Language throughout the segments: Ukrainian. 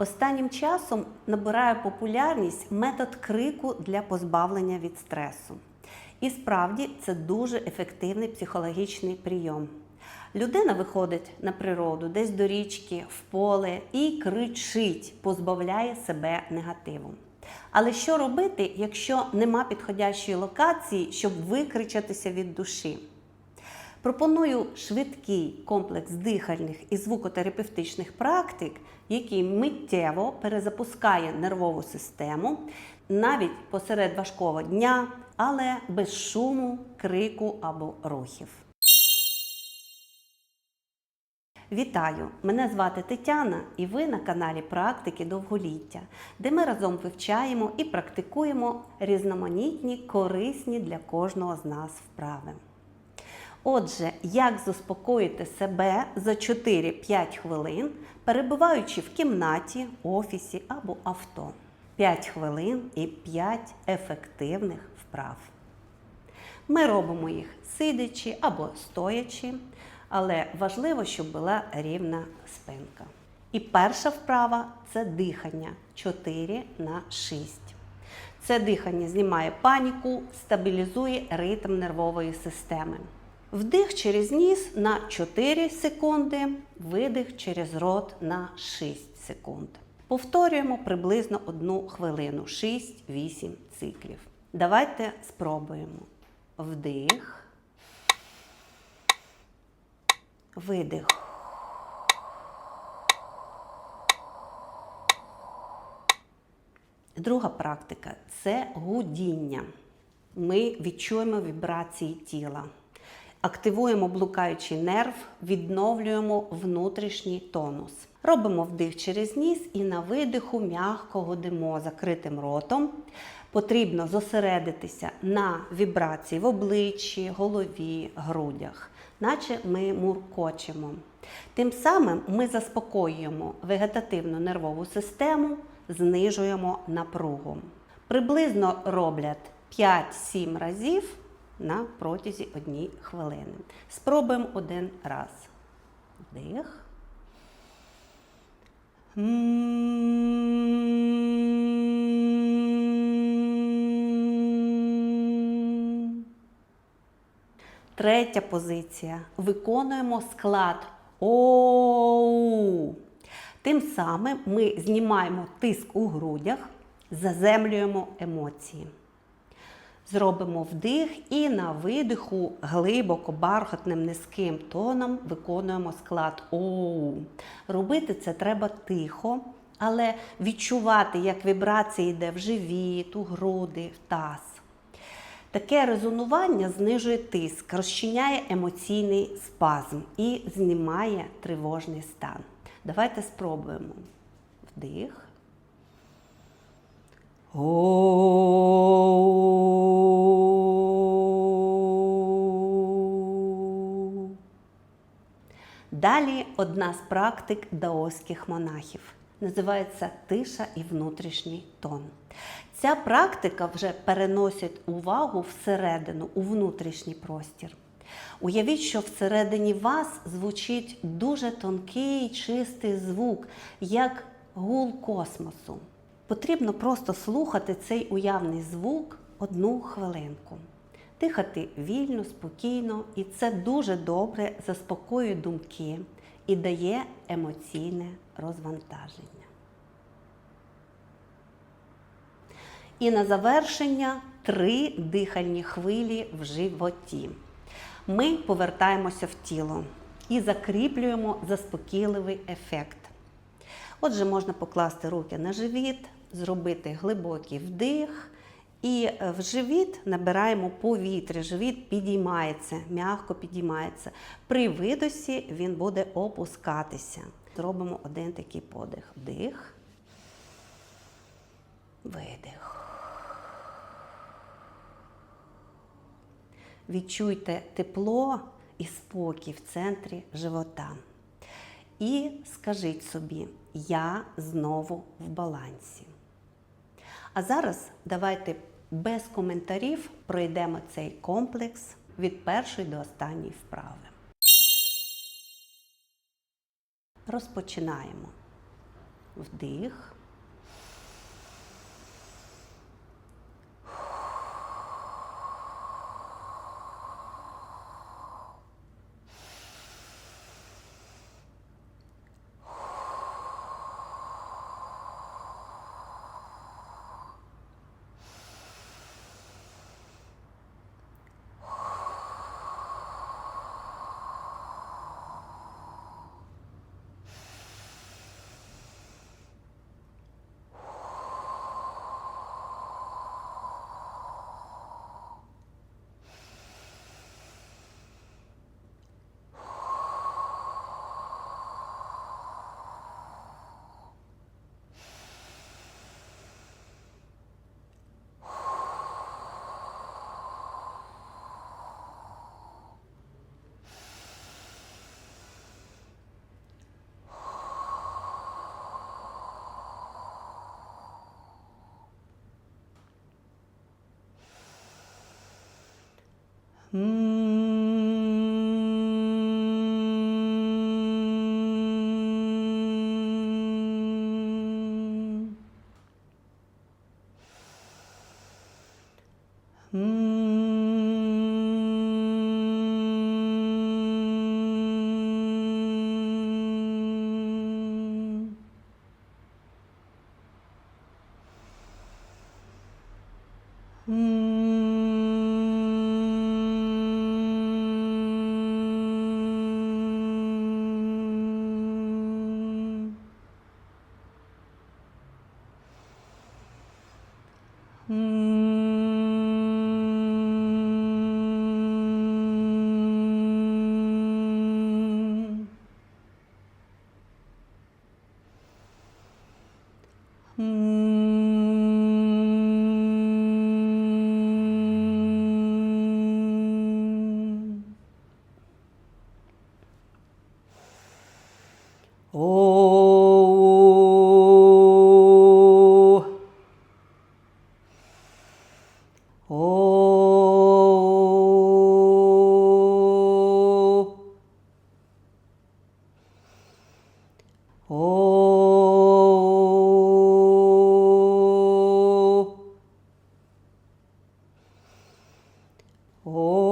Останнім часом набирає популярність метод крику для позбавлення від стресу. І справді це дуже ефективний психологічний прийом. Людина виходить на природу, десь до річки, в поле і кричить, позбавляє себе негативу. Але що робити, якщо нема підходящої локації, щоб викричатися від душі? Пропоную швидкий комплекс дихальних і звукотерапевтичних практик, який миттєво перезапускає нервову систему навіть посеред важкого дня, але без шуму, крику або рухів. Вітаю! Мене звати Тетяна, і ви на каналі Практики довголіття, де ми разом вивчаємо і практикуємо різноманітні, корисні для кожного з нас вправи. Отже, як заспокоїти себе за 4-5 хвилин, перебуваючи в кімнаті, офісі або авто. 5 хвилин і 5 ефективних вправ. Ми робимо їх сидячи або стоячи, але важливо, щоб була рівна спинка. І перша вправа це дихання 4 на 6. Це дихання знімає паніку, стабілізує ритм нервової системи. Вдих через ніс на 4 секунди, видих через рот на 6 секунд. Повторюємо приблизно 1 хвилину, 6-8 циклів. Давайте спробуємо. Вдих. Видих. Друга практика це гудіння. Ми відчуємо вібрації тіла, активуємо блукаючий нерв, відновлюємо внутрішній тонус. Робимо вдих через ніс і на видиху м'яко гудимо закритим ротом. Потрібно зосередитися на вібрації в обличчі, голові, грудях, наче ми муркочемо. Тим самим ми заспокоюємо вегетативну нервову систему, знижуємо напругу. Приблизно роблять 5-7 разів на протязі однієї хвилини. Спробуємо один раз. Вдих. Третя позиція. Виконуємо склад оу. Тим самим ми знімаємо тиск у грудях, заземлюємо емоції. Зробимо вдих і на видиху глибоко бархатним низьким тоном виконуємо склад оу. Робити це треба тихо, але відчувати, як вібрація йде в живіт, у груди, в таз. Таке резонування знижує тиск, розчиняє емоційний спазм і знімає тривожний стан. Давайте спробуємо. Вдих. Оу. Далі одна з практик даоських монахів. Називається тиша і внутрішній тон. Ця практика вже переносить увагу всередину, у внутрішній простір. Уявіть, що всередині вас звучить дуже тонкий, чистий звук, як гул космосу. Потрібно просто слухати цей уявний звук одну хвилинку. Дихати вільно, спокійно, і це дуже добре заспокоює думки і дає емоційне розвантаження. І на завершення три дихальні хвилі в животі. Ми повертаємося в тіло і закріплюємо заспокійливий ефект. Отже, можна покласти руки на живіт, зробити глибокий вдих. І в живіт набираємо повітря, живіт підіймається, м'яко підіймається. При видосі він буде опускатися. Зробимо один такий подих. Вдих, видих. Відчуйте тепло і спокій в центрі живота. І скажіть собі, я знову в балансі. А зараз давайте без коментарів пройдемо цей комплекс від першої до останньої вправи. Розпочинаємо. Вдих. Hmm. О. О. О. О.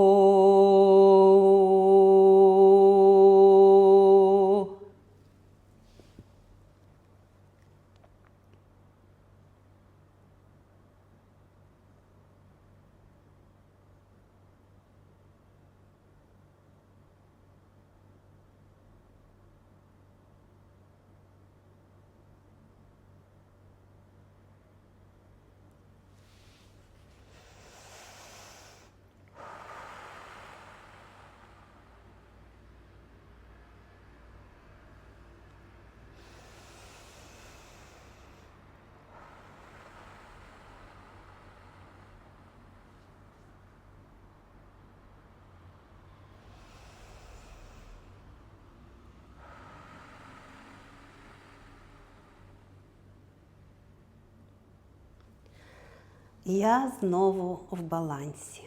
Я знову в балансі.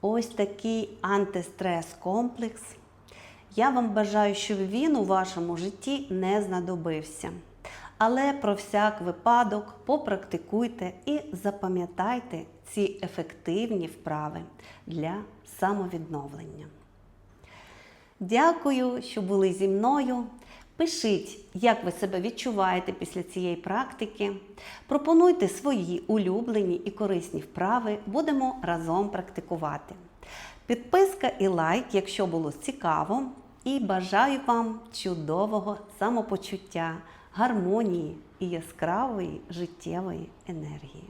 Ось такий антистрес-комплекс. Я вам бажаю, щоб він у вашому житті не знадобився. Але про всяк випадок попрактикуйте і запам'ятайте ці ефективні вправи для самовідновлення. Дякую, що були зі мною. Пишіть, як ви себе відчуваєте після цієї практики. Пропонуйте свої улюблені і корисні вправи, будемо разом практикувати. Підписка і лайк, якщо було цікаво. І бажаю вам чудового самопочуття, гармонії і яскравої життєвої енергії.